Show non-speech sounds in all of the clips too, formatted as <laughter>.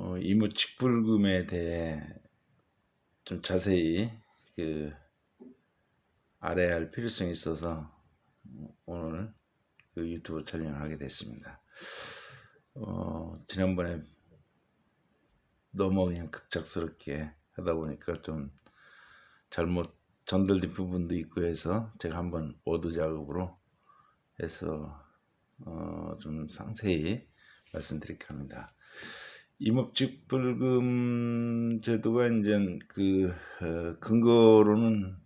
어, 이무직불금에 대해 좀 자세히 그 알아야 할 필요성이 있어서 오늘 그 유튜브 촬영을 하게 됐습니다. 어, 지난번에 너무 그냥 급작스럽게 하다 보니까 좀 잘못 전달된 부분도 있고 해서 제가 한번 워드 작업으로 해서 어, 좀 상세히 말씀드릴까 합니다. 임업직불금 제도가 이제 그 어, 근거로는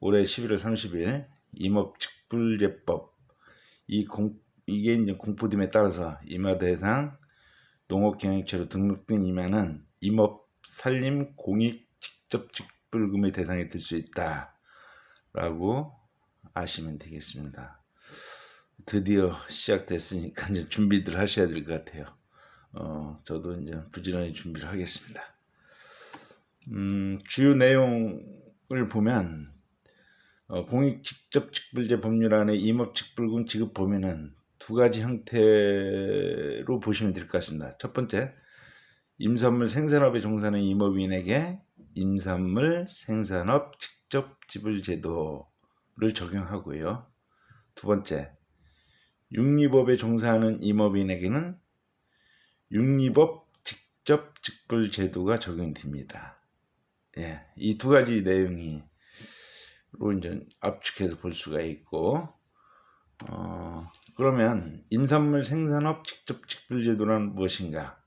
올해 11월 30일 임업직불제법 이 공, 이게 이제 공포됨에 따라서 임야 대상 농업경영체로 등록된 임야는 임업 산림 공익 직접 직불금의 대상이 될 수 있다라고 아시면 되겠습니다. 드디어 시작됐으니까 이제 준비들 하셔야 될 것 같아요. 어, 저도 이제 부지런히 준비를 하겠습니다. 음, 주요 내용을 보면 어, 공익 직접 직불제 법률안에 임업 직불금 지급 범위는 두 가지 형태로 보시면 될 것 같습니다. 첫 번째, 임산물 생산업에 종사하는 임업인에게 임산물 생산업 직접 지불 제도를 적용하고요. 두 번째, 육립업에 종사하는 임업인에게는 육립업 직접 직불 제도가 적용됩니다. 예, 이 두 가지 내용이 로 이제 압축해서 볼 수가 있고, 어, 그러면 임산물 생산업 직접 직불 제도란 무엇인가?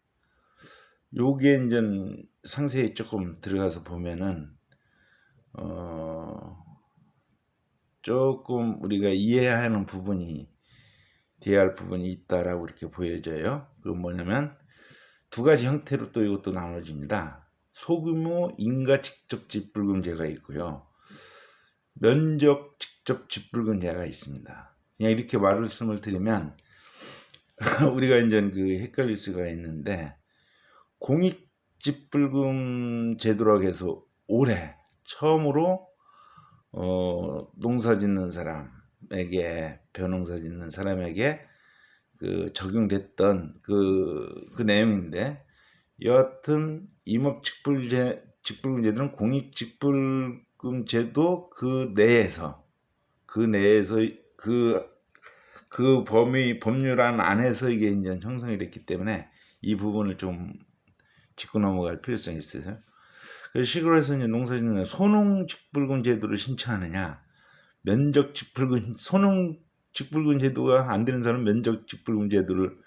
요게 이제 상세히 조금 들어가서 보면은 어, 조금 우리가 이해해야 하는 부분이 돼야 할 부분이 있다라고 이렇게 보여져요. 그 뭐냐면 두 가지 형태로 또 이것도 나눠집니다. 소규모 인가 직접 집불금제가 있고요. 면적 직접 집불금제가 있습니다. 그냥 이렇게 말씀을 드리면 <laughs> 우리가 이제 그 헷갈릴 수가 있는데 공익 집불금 제도라고 해서 올해 처음으로 어, 농사 짓는 사람 에게 벼농사 짓는 사람에게 그 적용됐던 그, 그 내용인데 여하튼 임업 직불제 직불금제도는 공익 직불금제도 그 내에서 그 내에서 그, 그 범위, 법률안 안에서 이게 이제 형성이 됐기 때문에 이 부분을 좀 짚고 넘어갈 필요성이 있어요. 그래서 시골에서 이제 농사 짓는 소농 직불금 제도를 신청하느냐, 면적 직불금, 소농 직불금 제도가 안 되는 사람은 면적 직불금 제도를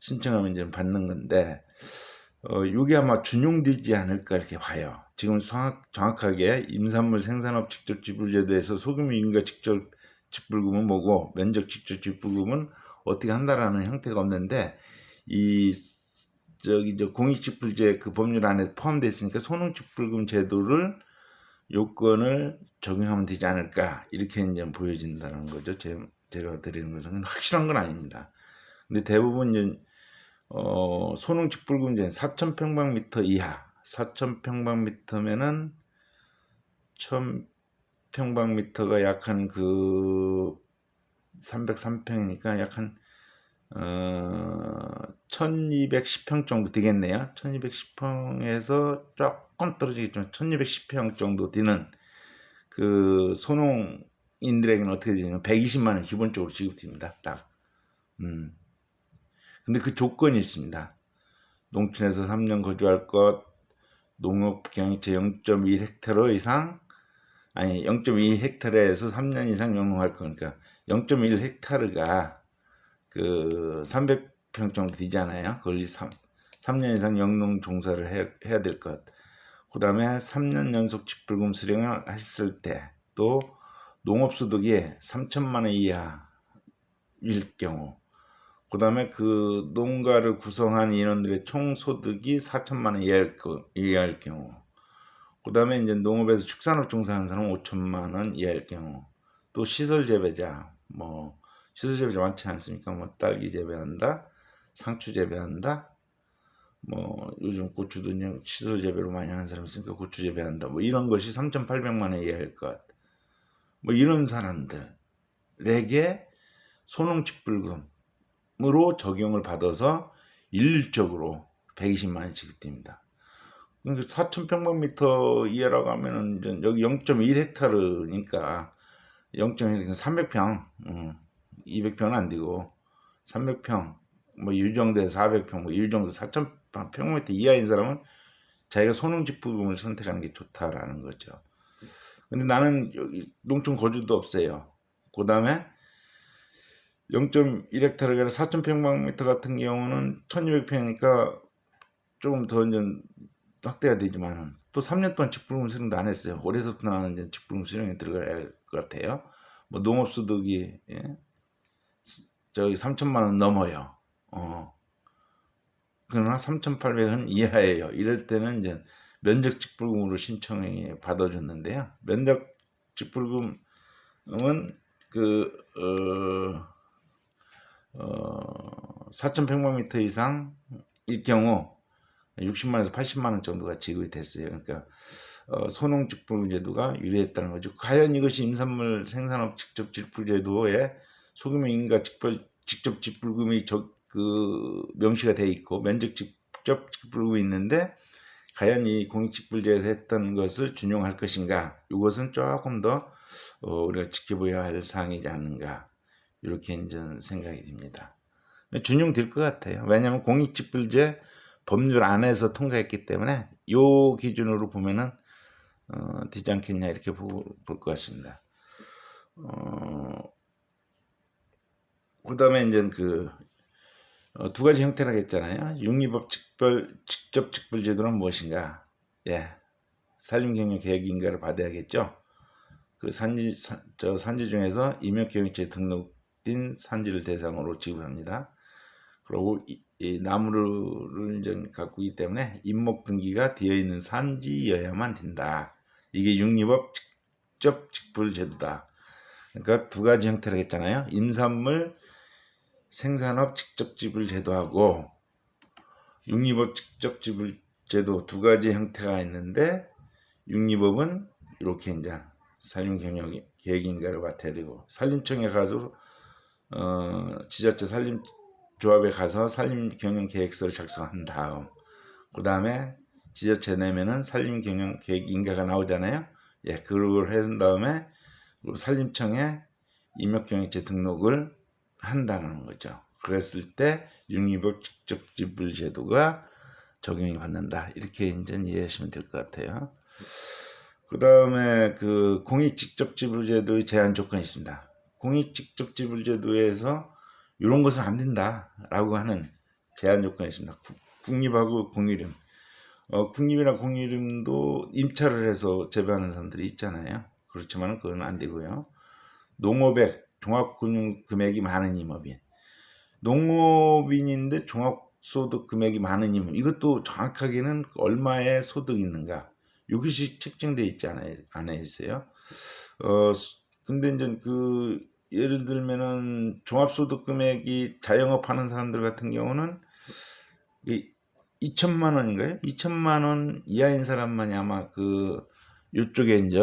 신청하면 이제 받는 건데, 어, 이게 아마 준용되지 않을까 이렇게 봐요. 지금 정확, 정확하게 임산물 생산업 직접 지불 제도에서 소규모 인가 직접 직불금은 뭐고 면적 직접 직불금은 어떻게 한다라는 형태가 없는데 이 저기 저 공익직불제 그 법률 안에 포함되어 있으니까 소농직불금 제도를 요건을 적용하면 되지 않을까 이렇게 이제 보여진다는 거죠. 제, 제가 드리는 것은 확실한 건 아닙니다. 근데 대부분 이제 어, 소농 직불금제는 4,000평방미터 이하 4,000평방미터면은 1,000평방미터가 약 한 그 303평이니까 약 한 어, 1210평 정도 되겠네요. 1210평에서 조금 떨어지겠지만 1210평 정도 되는 그 소농인들에게는 어떻게 되냐면 120만 원 기본적으로 지급됩니다. 딱. 음. 근데 그 조건이 있습니다. 농촌에서 3년 거주할 것, 농업 경영체 0.1헥타르 이상, 아니 0.2헥타르에서 3년 이상 영농할 거니까 0.1헥타르가 그 300평 정도 되잖아요. 그걸 3, 3년 이상 영농 종사를 해, 해야 될 것. 그 다음에 3년 연속 집불금 수령을 했을 때 또 농업소득이 3천만 원 이하일 경우 그 다음에 그 농가를 구성한 인원들의 총소득이 4천만 원 이하일, 이하일 경우 그 다음에 이제 농업에서 축산업 종사하는 사람은 5천만 원 이하일 경우 또 시설 재배자 뭐 재배자 많지 않습니까? 뭐 딸기 재배한다, 상추 재배한다, 뭐 요즘 고추도 그냥 시설 재배로 많이 하는 사람 있으니까 고추 재배한다. 뭐 이런 것이 3,800만 원 이하일 것. 뭐 이런 사람들에게 소농직불금으로 적용을 받아서 일률적으로 120만 원 지급됩니다. 그러니까 4,000평방미터 이하라고 하면은 여기 0.1헥타르니까 0.1 300평, 음, 200평은 안 되고 300평, 뭐이 정도에 400평, 뭐이 정도 4,000 평미터 이하인 사람은 자기가 소농집부금을 선택하는 게 좋다라는 거죠. 근데 나는 농촌 거주도 없어요. 그 다음에 0.1헥타르가 4,000평방미터 같은 경우는 1,200평이니까 조금 더 이제 확대가 되지만 또 3년 동안 직불금 수령도 안 했어요. 올해부터 나는 직불금 수령에 할것 같아요. 뭐 농업 소득이 예? 저기 3천만 원 넘어요. 어. 그러나 3,800은 이하예요. 이럴 때는 이제 면적 직불금으로 신청을 받아줬는데요. 면적 직불금은 그 어, 어, 4,100만 이상일 경우 60만에서 80만 원 정도가 지급이 됐어요. 그러니까 어, 소농 직불 제도가 유리했다는 거죠. 과연 이것이 임산물 생산업 직접 직불 제도에 소규모 인가 직벌, 직접 직불금이 저, 그 명시가 돼 있고 면적 직접 직불금이 있는데 과연 이 공익직불제에서 했던 것을 준용할 것인가? 이것은 조금 더 어, 우리가 지켜봐야 할 사항이지 않는가? 이렇게 이제 생각이 듭니다. 준용될 것 같아요. 왜냐하면 공익직불제 법률 안에서 통과했기 때문에 요 기준으로 보면은 어, 되지 않겠냐 이렇게 볼 것 같습니다. 어, 그다음에 이제 그 어, 두 가지 형태라고 했잖아요. 육리법 직벌 직접 직불 제도는 무엇인가? 예, 산림경영 계획 인가를 받아야겠죠. 그 산지 산, 저 산지 중에서 임역경영지에 등록된 산지를 대상으로 지급합니다. 그리고 이, 이 나무를 이제 갖고 있기 때문에 임목 등기가 되어 있는 산지여야만 된다. 이게 육리법 직접 직불 제도다. 그러니까 두 가지 형태를 했잖아요. 임산물 생산업 직접 지불 제도하고 육리법 직접 지불 제도 두 가지 형태가 있는데 육리법은 이렇게 이제 산림 경영 계획인가를 맡아야 되고 산림청에 가서 어, 지자체 산림 조합에 가서 산림 경영 계획서를 작성한 다음 그 다음에 지자체 내면은 산림 경영 계획 인가가 나오잖아요. 예, 그걸 해준 다음에 산림청에 임역경영체 등록을 한다는 거죠. 그랬을 때 육리법 직접 지불 제도가 적용이 받는다. 이렇게 이제 이해하시면 될 것 같아요. 그 다음에 그 공익 직접 지불 제도의 제한 조건이 있습니다. 공익 직접 지불 제도에서 이런 것은 안 된다라고 하는 제한 조건이 있습니다. 국- 국립하고 공유림. 어, 국립이나 공유림도 임차를 해서 재배하는 사람들이 있잖아요. 그렇지만 그건 안 되고요. 농업액 종합금융 금액이 많은 임업인. 농업인인데 종합소득 금액이 많은 임업. 이것도 정확하게는 얼마의 소득이 있는가. 이것이 책정돼 있지 않아, 안에 있어요. 어, 수- 근데 이제 그 예를 들면은 종합소득 금액이 자영업 하는 사람들 같은 경우는 이 2천만 원인가요? 2천만 원 이하인 사람만이 아마 그 요쪽에 이제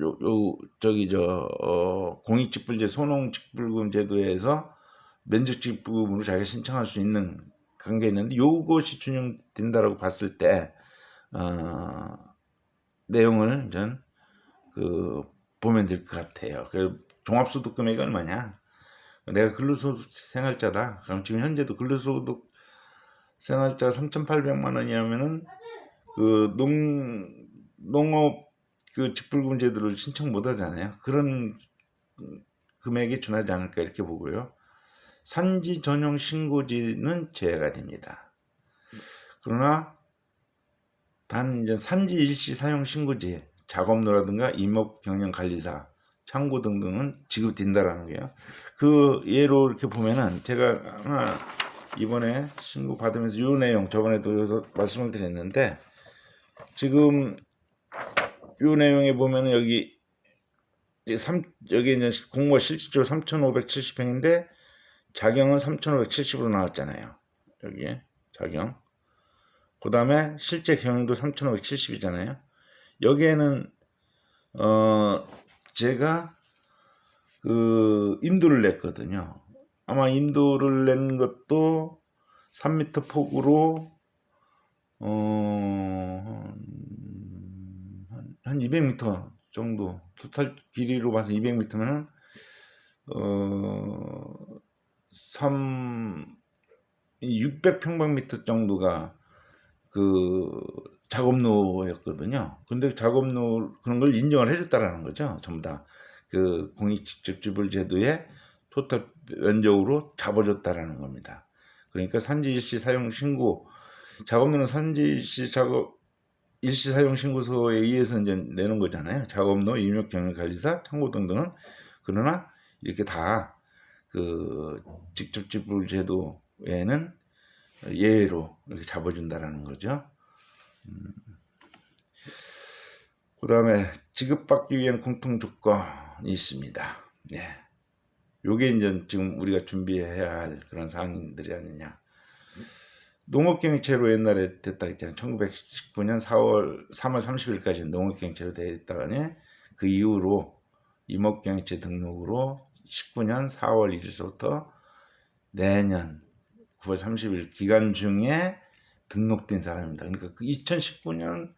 요, 요 저기 저 어, 공익직불제 소농직불금 제도에서 면적직불금으로 자기가 신청할 수 있는 게 있는데 요것이 준용된다라고 봤을 때 어, 내용을 전 그 보면 될 것 같아요. 그 종합소득 금액이 얼마냐? 내가 근로소득 생활자다. 그럼 지금 현재도 근로소득 생활자 3,800만 원이면은 그 농 농업 그 직불금 제도를 신청 못 하잖아요. 그런 금액에 준하지 않을까 이렇게 보고요. 산지 전용 신고지는 제외가 됩니다. 그러나 단 이제 산지 일시 사용 신고지, 작업로라든가 임업 경영 관리사, 창고 등등은 지급된다라는 거예요. 그 예로 이렇게 보면은 제가 하나 이번에 신고 받으면서 이 내용 저번에도 여기서 말씀을 드렸는데 지금 이 내용에 보면은 여기 이삼 여기 이제 공모 실질적으로 3,570평인데 자경은 3,570으로 나왔잖아요. 여기에 자경. 그 다음에 실제 경영도 3,570이잖아요. 여기에는 어 제가 그 임도를 냈거든요. 아마 임도를 낸 것도 3m 폭으로 어, 한, 한 200m 정도, 토탈 길이로 봐서 200m면은, 어, 3, 600평방미터 정도가 그 작업로였거든요. 근데 작업로 그런 걸 인정을 해줬다라는 거죠. 전부 다 그 공익 직접지불 제도에 토탈 면적으로 잡아줬다라는 겁니다. 그러니까 산지 일시 사용 신고 작업로는 산지 일시 작업 일시 사용 신고서에 의해서 이제 내는 거잖아요. 작업로, 임역 경영 관리사, 창고 등등은 그러나 이렇게 다 그 직접 지불 제도에는 예외로 이렇게 잡아준다라는 거죠. 그 다음에 지급받기 위한 공통 조건이 있습니다. 네. 요게 이제 지금 우리가 준비해야 할 그런 사항들이 아니냐. 농업경영체로 옛날에 됐다 했잖아요. 1919년 4월 3월 30일까지 농업경영체로 됐다가니 그 이후로 임업경영체 등록으로 19년 4월 1일서부터 내년 9월 30일 기간 중에 등록된 사람입니다. 그러니까 그 2019년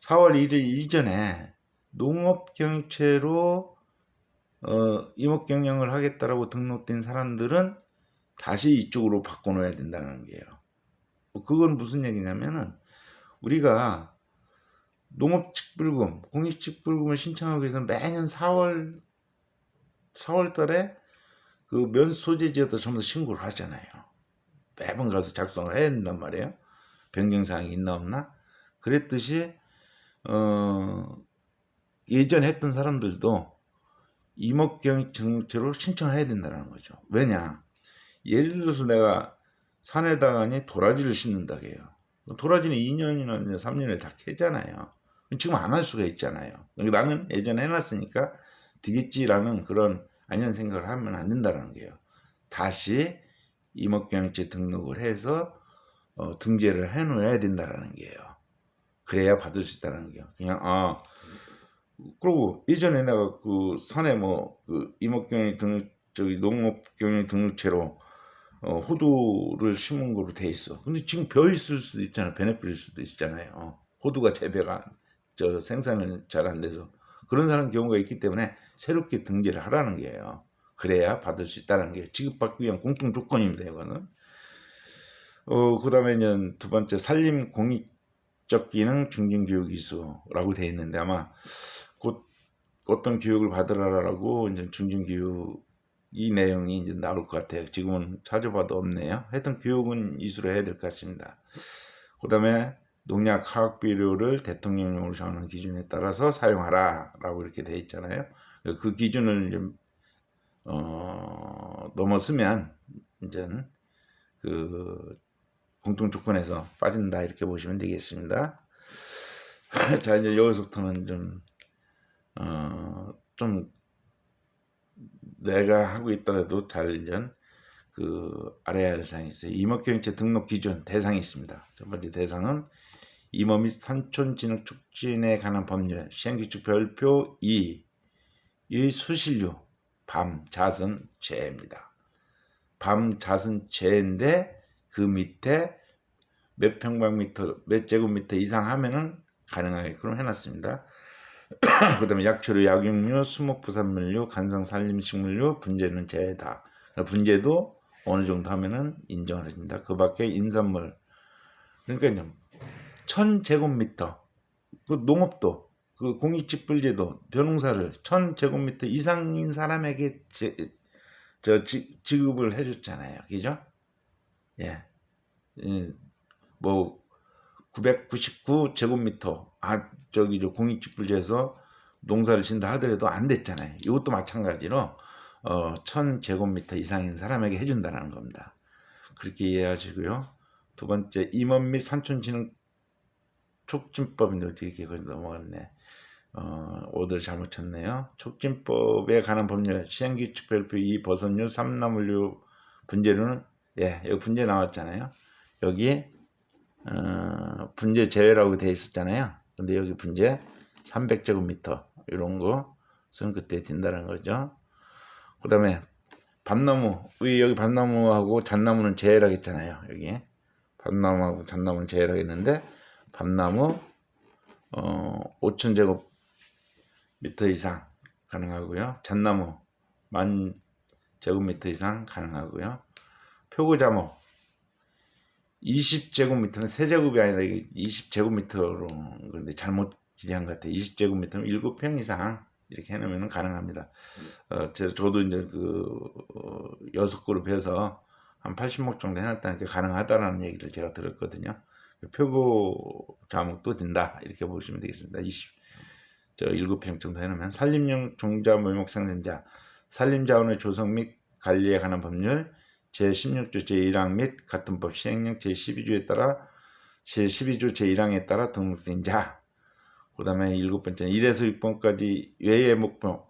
4월 1일 이전에 농업경영체로 어, 임업경영을 하겠다라고 등록된 사람들은 다시 이쪽으로 바꿔놓아야 된다는 거예요. 그건 무슨 얘기냐면은 우리가 농업직불금, 공익직불금을 신청하기 위해서는 매년 4월 4월 달에 그 면소재지에다 전부 다 신고를 하잖아요. 매번 가서 작성을 해야 된단 말이에요. 변경사항이 있나 없나? 그랬듯이 어, 예전에 했던 사람들도 임업경 정체로 신청해야 된다는 거죠. 왜냐? 예를 들어서 내가 산에다가니 도라지를 심는다 해요. 도라지는 2년이나 3년에 다 캐잖아요. 지금 안 할 수가 있잖아요. 나는 예전에 해놨으니까 되겠지라는 그런 아니란 생각을 하면 안 된다는 거예요. 다시 임업경영체 등록을 해서 어, 등재를 해놓아야 된다라는 거예요. 그래야 받을 수 있다는 거예요. 그냥 아 그리고 예전에 내가 그 산에 뭐그 임업경영 등록 저기 농업경영 등록체로 어, 호두를 심은 거로 돼 있어. 근데 지금 벼 있을 수도. 벼에 뿌릴 수도 있잖아요. 호두가 재배가 저 생산은 잘 안 돼서 그런 사람 경우가 있기 때문에 새롭게 등재를 하라는 거예요. 그래야 받을 수 있다는 게 지급받기 위한 공통 조건입니다. 이거는. 어, 그 다음에 두 번째 산림 공익적 기능 중진 교육 이수라고 되어 있는데 아마 곧 어떤 교육을 받으라라고 이제 중진 교육 이 내용이 이제 나올 것 같아요. 지금은 찾아봐도 없네요. 하여튼 교육은 이수로 해야 될 것 같습니다. 그 다음에 농약 화학 비료를 대통령령으로 정하는 기준에 따라서 사용하라라고 이렇게 돼 있잖아요. 그 기준을 좀 어, 넘어서면 이제 그 공통 조건에서 빠진다 이렇게 보시면 되겠습니다. <laughs> 자 이제 여기서부터는 좀 어, 좀 내가 하고 있더라도 잘그할 사항이 있어요. 임업경영체 등록 기준 대상이 있습니다. 첫 번째 대상은 임업 및 산촌 진흥 촉진에 관한 법률 시행규칙 별표 2의 수신료 밤 자선 제입니다. 밤 자선 제인데 그 밑에 몇 평방미터 몇 제곱미터 이상 하면은 가능하게 그럼 해놨습니다. <coughs> 그다음에 약초류, 약육류, 수목부산물류, 간성산림식물류 분재는 제외다. 분재도 어느 정도 하면은 인정을 해줍니다. 그 밖에 인산물 그러니까요 천 제곱미터 그 농업도 그 공익직불제도 벼농사를 천 제곱미터 이상인 사람에게 제, 저 지, 지급을 해줬잖아요, 그죠? 예, 예. 뭐 999 제곱미터 아 저기 저 공익직불제에서 농사를 진다 하더라도 안 됐잖아요. 이것도 마찬가지로 어, 천 제곱미터 이상인 사람에게 해준다는 겁니다. 그렇게 이해하시고요. 두 번째 임업 및 산촌진흥 촉진법인데 어떻게 이렇게 넘어갔네. 어, 오들 잘못 쳤네요. 촉진법에 관한 법률 시행규칙 별표 2 버섯류, 삼나물류 분재료는 예, 여기 분재 나왔잖아요. 여기 어, 분재 제외라고 돼 있었잖아요. 근데 여기 분재 300제곱미터 이런 거선 그때 된다는 거죠. 그 다음에 밤나무, 위 여기 밤나무하고 잣나무는 제외라고 했잖아요. 여기 밤나무하고 잣나무는 제외하겠는데 밤나무 어 5천 제곱미터 이상 가능하고요. 잣나무 만 제곱미터 이상 가능하고요. 표고자목 20제곱미터는 세제곱이 아니라 20제곱미터로 그런데 잘못 기재한 것 같아요. 20제곱미터는 7평 이상 이렇게 해놓으면 가능합니다. 어, 제, 저도 이제 그 어, 여섯 그룹 해서 한 80목 정도 해놨다니까 가능하다라는 얘기를 제가 들었거든요. 표고 자목도 된다 이렇게 보시면 되겠습니다. 20, 저 7평 정도 해놓으면 산림용 종자 모목 생산자 산림자원의 조성 및 관리에 관한 법률 제16조 제1항 및 같은 법 시행령 제12조에 따라 제12조 제1항에 따라 등록된 자. 그 다음에 일곱 번째 1에서 6번까지 외의 목표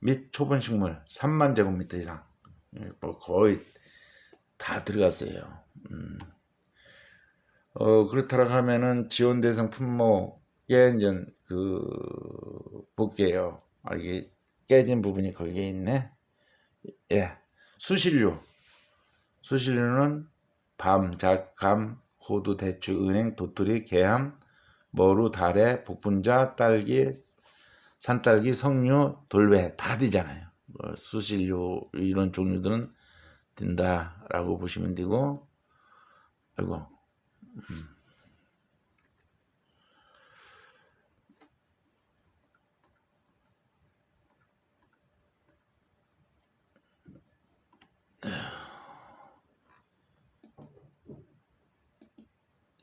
및 초본식물 3만 제곱미터 이상. 예, 뭐 거의 다 들어갔어요. 음. 어, 그렇다고 하면은 지원 대상 품목에 이제 그 볼게요. 아, 이게 깨진 부분이 거기에 있네. 예. 수신료. 수신료는 밤, 잣, 감, 호두, 대추, 은행, 도토리, 개함, 머루, 다래, 복분자, 딸기, 산딸기, 석류, 돌배 다 되잖아요. 뭐 수신료 이런 종류들은 된다라고 보시면 되고, 아이고,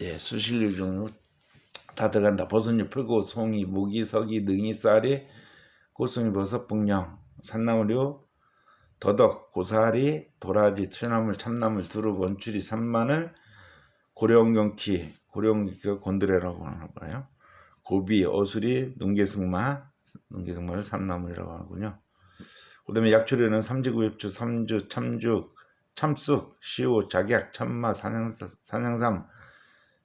예, 수신료 종류 다 들어간다. 버섯잎, 풀고, 송이, 모기, 서기, 능이, 쌀이, 꽃송이, 버섯, 북령, 산나물류, 더덕, 고사리, 도라지, 트나물, 참나물, 두릅, 원추리, 산마늘, 고령경키, 고령경키가 곤드레라고 하나 봐요. 고비, 어수리, 눈개승마, 눈개승마를 삼나물이라고 하군요. 그 다음에 약초류는 삼지구엽초, 삼주, 참죽, 참쑥, 시오, 작약, 참마, 산양, 산양삼,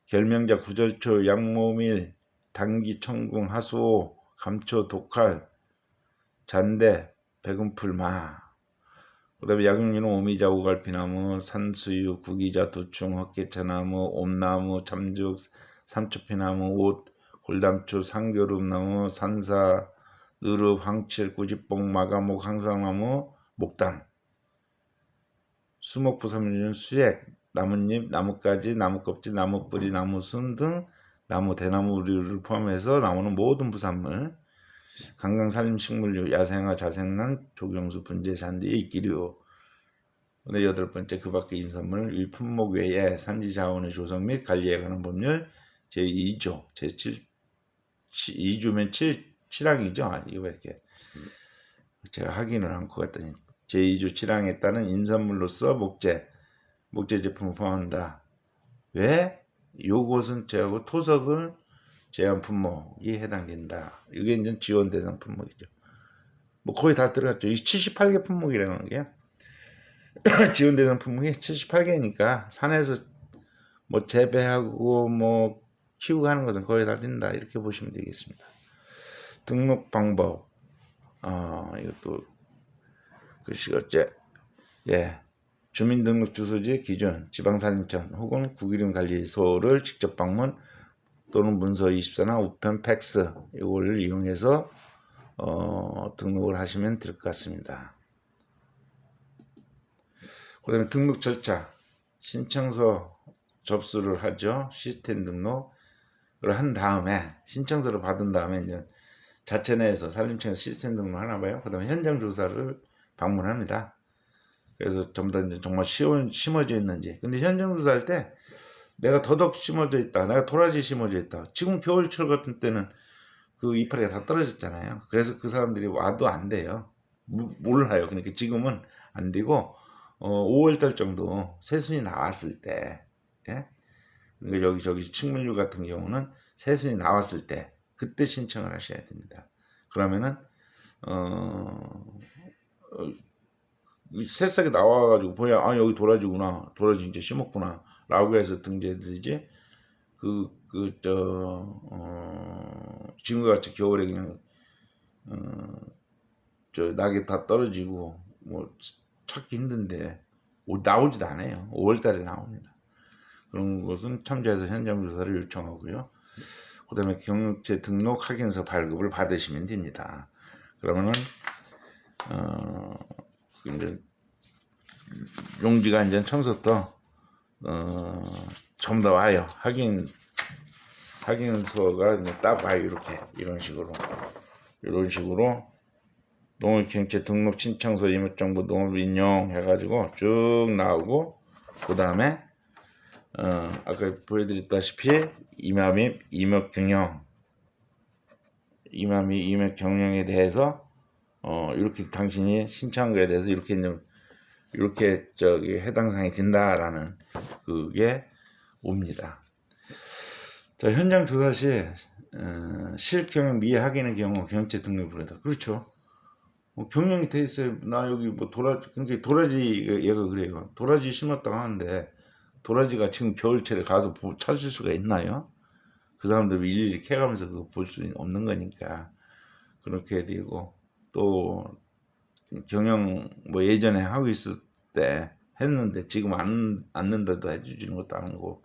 결명자, 구절초, 양모밀, 당기, 청궁, 하수오, 감초, 독칼, 잔대, 백운풀마. 그 다음에 약용류는 오미자, 오갈피나무, 산수유, 구기자, 두충, 헛개차나무, 옴나무, 참죽, 삼초피나무, 옷, 골담초, 상겨름나무, 산사, 느릅, 황칠, 구지뽕, 마가목, 항상나무, 목단. 수목부 삼류는 수액, 나뭇잎, 나뭇가지, 나무껍질, 나무뿌리, 나무순 등 나무, 대나무류를 포함해서 나오는 모든 부산물, 강강 산림식물류, 야생화, 자생난, 조경수, 분재, 잔디, 이끼류. 네, 여덟 번째 그 밖의 임산물, 일품목 외에 산지 자원의 조성 및 관리에 관한 법률 제2조, 제7, 2조면 7, 7항이죠. 아, 이거 이렇게 제가 확인을 한 것 같더니 제2조 7항에 따른 임산물로서 목재, 목재 제품을 포함한다. 왜? 요것은 제하고 토석을 제한 품목이 해당된다. 이게 이제 지원 대상 품목이죠. 뭐 거의 다 들어갔죠. 이 78개 품목이라는 게 <coughs> 지원 대상 품목이 78개니까 산에서 뭐 재배하고 뭐 키우고 하는 것은 거의 다 된다. 이렇게 보시면 되겠습니다. 등록 방법. 아, 이것도 글씨가째 예. 주민등록 주소지 기준 지방산림청 혹은 국이름관리소를 직접 방문 또는 문서 24나 우편 팩스 이걸 이용해서 어, 등록을 하시면 될 것 같습니다. 그 다음에 등록 절차 신청서 접수를 하죠. 시스템 등록을 한 다음에 신청서를 받은 다음에 이제 자체 내에서 산림청에서 시스템 등록을 하나 봐요. 그 다음에 현장 조사를 방문합니다. 그래서 전부 다 이제 정말 심어, 심어져 있는지. 근데 현장 조사할 때 내가 더덕 심어져 있다. 내가 도라지 심어져 있다. 지금 겨울철 같은 때는 그 이파리가 다 떨어졌잖아요. 그래서 그 사람들이 와도 안 돼요. 몰라요. 그러니까 지금은 안 되고 어, 5월달 정도 새순이 나왔을 때, 예? 그러니까 여기 저기 식물류 같은 경우는 새순이 나왔을 때 그때 신청을 하셔야 됩니다. 그러면은 어, 어 새싹이 나와가지고 보야 아 여기 도라지구나 도라지 이제 심었구나 라고 해서 등재되지 그 그 저 어, 지금과 같이 겨울에 그냥 어, 저 낙이 다 떨어지고 뭐 찾기 힘든데 나오지도 않아요 5월달에 나옵니다 그런 것은 참조해서 현장 조사를 요청하고요. 그 다음에 경력체 등록 확인서 발급을 받으시면 됩니다. 그러면은 어 이제 용지가 이제 처음부터 어 전부 다 와요. 확인 확인서가 딱 와요. 이렇게 이런 식으로 이런 식으로 농업경체 등록 신청서 임업정보 농업 인용 해가지고 쭉 나오고 그 다음에 어 아까 보여드렸다시피 임합입 임업 경영 임합입 임업 경영에 대해서 어 이렇게 당신이 신청한 거에 대해서 이렇게 이렇게 저기 해당 사항이 된다라는 그게 옵니다. 자 현장 조사 시 어, 실경영 미확인의 경우 경체 등록을 해다 그렇죠. 뭐 경영이 돼 있어요. 나 여기 뭐 도라지, 그러니까 도라지 얘가 그래요. 도라지 심었다고 하는데 도라지가 지금 겨울철에 가서 보- 찾을 수가 있나요? 그 사람들 일일이 캐가면서 그거 볼 수 없는 거니까 그렇게 되고 또 경영 뭐 예전에 하고 있을 때 했는데 지금 안 안는데도 해주지는 것도 아니고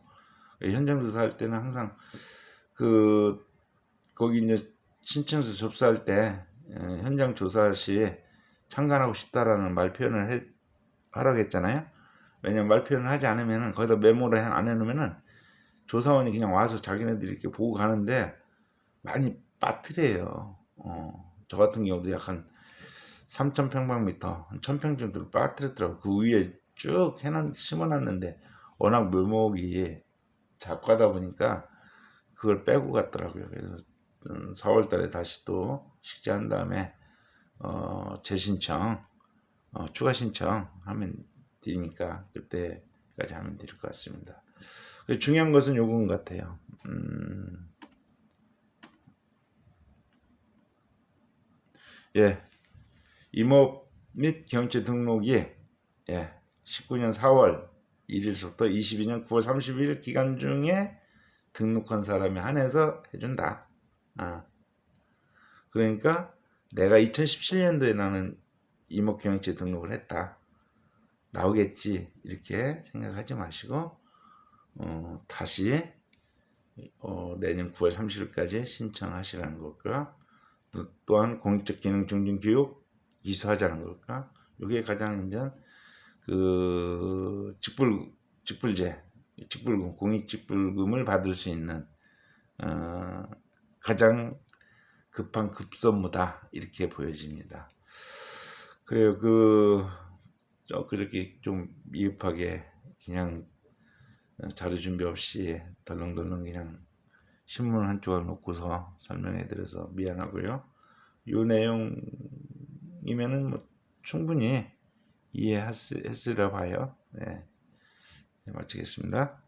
현장 조사할 때는 항상 그 거기 이제 신청서 접수할 때 어, 현장 조사 시 참관하고 싶다라는 말 표현을 해, 하라고 했잖아요. 왜냐면 말 표현을 하지 않으면은 거기다 메모를 안 해놓으면은 조사원이 그냥 와서 자기네들이 이렇게 보고 가는데 많이 빠뜨려요. 어, 저 같은 경우도 약 한 3,000평방미터, 한 1,000평 정도를 빠뜨렸더라고. 그 위에 쭉 해놨, 심어놨는데 워낙 묘목이 작가다 보니까 그걸 빼고 갔더라고요. 그래서 음, 4월달에 다시 또 식재한 다음에 어, 재신청, 어, 추가 신청 하면 되니까 그때까지 하면 될 것 같습니다. 근데 중요한 것은 요건 같아요. 음, 예, 임업 및 경체 등록이 예, 19년 4월 1일부터 22년 9월 30일 기간 중에 등록한 사람이 한해서 해준다. 아. 그러니까 내가 2017년도에 나는 임업경영체 등록을 했다. 나오겠지. 이렇게 생각하지 마시고, 어, 다시, 어, 내년 9월 30일까지 신청하시라는 것과, 또- 또한 공익적 기능 증진 교육 이수하자는 것과, 이게 가장 이제 그 직불 직불제 직불금 공익 직불금을 받을 수 있는 어, 가장 급한 급선무다. 이렇게 보여집니다. 그래요. 그저 그렇게 좀 미흡하게 그냥 자료 준비 없이 덜렁덜렁 그냥 신문 한 쪽을 놓고서 설명해 드려서 미안하고요. 이 내용이면은 뭐 충분히 이해했으라 봐요. 네. 네, 마치겠습니다.